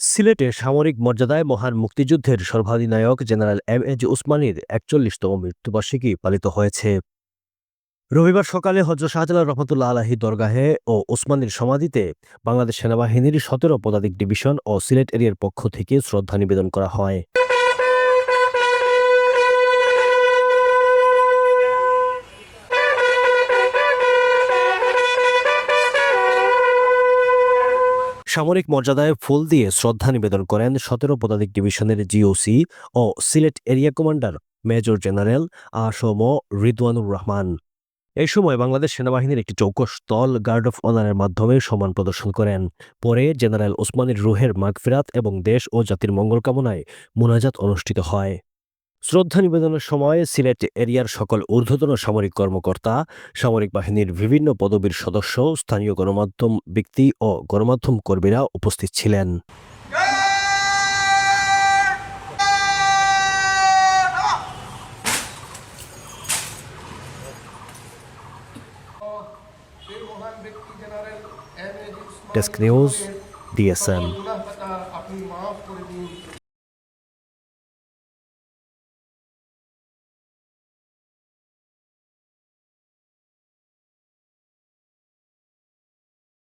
সিলেটে সামরিক মর্যাদায় মহান মুক্তিযুদ্ধের সর্বাধিনায়ক জেনারেল এম এ জি উসমানীর একচল্লিশতম মৃত্যুবার্ষিকী পালিত হয়েছে। রবিবার সকালে হজরত শাহজালাল রহমতুল্লাহ আলাহি দরগাহে ও ওসমানীর সমাধিতে বাংলাদেশ সেনাবাহিনীর সতেরো পদাতিক ডিভিশন ও সিলেট এরিয়ার পক্ষ থেকে শ্রদ্ধা নিবেদন করা হয়। সামরিক মর্যাদায় ফুল দিয়ে শ্রদ্ধা নিবেদন করেন সতেরো পদাতিক ডিভিশনের জিওসি ও Sylhet area commander major general ASM Ridwanur Rahman. এই সময় বাংলাদেশ সেনাবাহিনীর একটি চৌকস দল গার্ড অফ অনারের মাধ্যমে সম্মান প্রদর্শন করেন। পরে জেনারেল ওসমানীর রুহের মাগফিরাত এবং দেশ ও জাতির মঙ্গল কামনায় মোনাজাত অনুষ্ঠিত হয়। শ্রদ্ধা নিবেদনের সময় সিলেট এরিয়ার সকল ঊর্ধ্বতন সামরিক কর্মকর্তা সামরিক বাহিনীর বিভিন্ন পদবীর সদস্য স্থানীয় গণমাধ্যম ব্যক্তি ও গণমাধ্যম কর্মীরা উপস্থিত ছিলেন। Desk news DSM